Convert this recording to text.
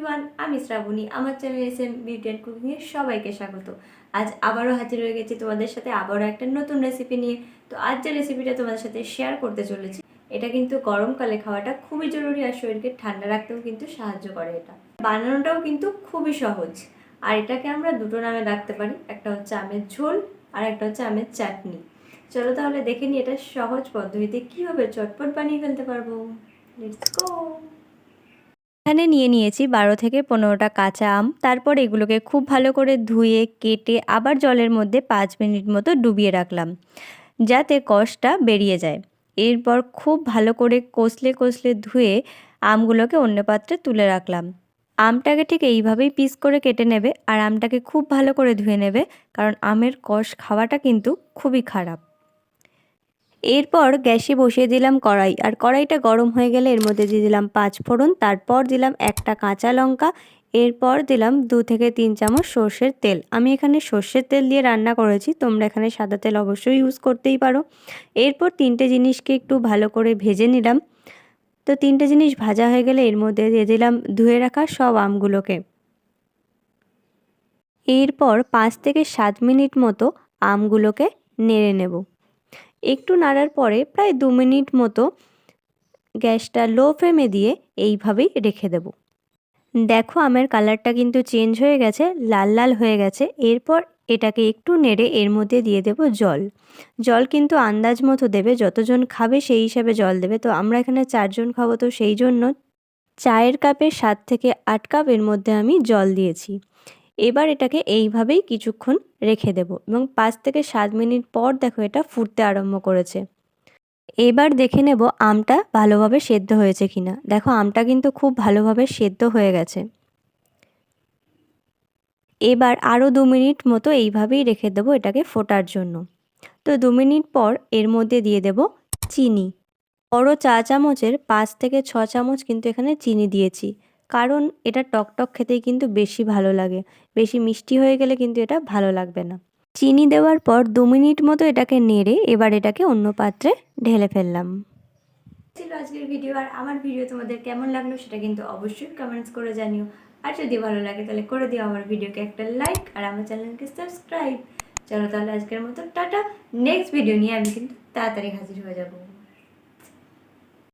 Everyone আমি শ্রাবণী, আমার channel S M beauty and কুকিংয়ে সবাইকে স্বাগত। আজ আবারও হাজির হয়ে গেছি তোমাদের সাথে আবারও একটা নতুন রেসিপি নিয়ে। তো আজ যে রেসিপিটা তোমাদের সাথে শেয়ার করতে চলেছি, এটা কিন্তু গরমকালে খাওয়াটা খুবই জরুরি আর শরীরকে ঠান্ডা রাখতেও কিন্তু সাহায্য করে এটা। বানানোটাও কিন্তু খুবই সহজ। আর এটাকে আমরা দুটো নামে রাখতে পারি, একটা হচ্ছে আমের ঝোল আর একটা হচ্ছে আমের চাটনি। চলো তাহলে দেখে নিই এটা সহজ পদ্ধতিতে কীভাবে চটপট বানিয়ে ফেলতে পারব। লেটস গো এখানে নিয়ে নিয়েছি বারো থেকে পনেরোটা কাঁচা আম। তারপর এগুলোকে খুব ভালো করে ধুয়ে, কেটে আবার জলের মধ্যে পাঁচ মিনিট মতো ডুবিয়ে রাখলাম, যাতে কষটা বেরিয়ে যায়। এরপর খুব ভালো করে কষলে কষলে ধুয়ে আমগুলোকে অন্য পাত্রে তুলে রাখলাম। আমটাকে ঠিক এইভাবেই পিস করে কেটে নেবে, আর আমটাকে খুব ভালো করে ধুয়ে নেবে, কারণ আমের কষ খাওয়াটা কিন্তু খুবই খারাপ। এরপর গ্যাসে বসিয়ে দিলাম কড়াই। আর কড়াইটা গরম হয়ে গেলে এর মধ্যে দিয়ে দিলাম পাঁচ ফোড়ন, তারপর দিলাম একটা কাঁচা লঙ্কা, এরপর দিলাম দু থেকে তিন চামচ সর্ষের তেল। আমি এখানে সর্ষের তেল দিয়ে রান্না করেছি, তোমরা এখানে সাদা তেল অবশ্যই ইউজ করতেই পারো। এরপর তিনটে জিনিসকে একটু ভালো করে ভেজে নিলাম। তো তিনটে জিনিস ভাজা হয়ে গেলে এর মধ্যে দিয়ে দিলাম ধুয়ে রাখা সব আমগুলোকে। এরপর পাঁচ থেকে সাত মিনিট মতো আমগুলোকে নেড়ে নেব। একটু নাড়ার পরে প্রায় দু মিনিট মতো গ্যাসটা লো ফ্লেমে দিয়ে এইভাবেই রেখে দেব। দেখো আমের কালারটা কিন্তু চেঞ্জ হয়ে গেছে, লাল লাল হয়ে গেছে। এরপর এটাকে একটু নেড়ে এর মধ্যে দিয়ে দেব জল। জল কিন্তু আন্দাজ মতো দেবে, যতজন খাবে সেই হিসাবে জল দেবে। তো আমরা এখানে চারজন খাব, তো সেই জন্য চায়ের কাপের সাত থেকে আট কাপ এর মধ্যে আমি জল দিয়েছি। এবার এটাকে এইভাবেই কিছুক্ষণ রেখে দেব এবং পাঁচ থেকে সাত মিনিট পর দেখো এটা ফুটতে আরম্ভ করেছে। এবার দেখে নেব আমটা ভালোভাবে সেদ্ধ হয়েছে কিনা। দেখো, আমটা কিন্তু খুব ভালোভাবে সেদ্ধ হয়ে গেছে। এবার আরও দু মিনিট মতো এইভাবেই রেখে দেবো এটাকে ফোটার জন্য। তো দু মিনিট পর এর মধ্যে দিয়ে দেব চিনি। বড় চা চামচের পাঁচ থেকে ছ চামচ কিন্তু এখানে চিনি দিয়েছি। কারণ এটা টকটক খেতেই কিন্তু বেশি ভালো লাগে। বেশি মিষ্টি হয়ে গেলে কিন্তু এটা ভালো লাগবে না। চিনি দেওয়ার পর দু মিনিট মতো এটাকে নেড়ে এবার এটাকে অন্য পাত্রে ঢেলে ফেললাম। ছিল আজকের ভিডিও। আর আমার ভিডিও তোমাদের কেমন লাগল সেটা কিন্তু অবশ্যই কমেন্টস করে জানিও। আর যদি ভালো লাগে তাহলে করে দিও আমার ভিডিওকে একটা লাইক আর আমার চ্যানেলকে সাবস্ক্রাইব চলো তাহলে আজকের মতো টাটা। নেক্সট ভিডিও নিয়ে আমি কিন্তু তাড়াতাড়ি হাজির হয়ে যাব।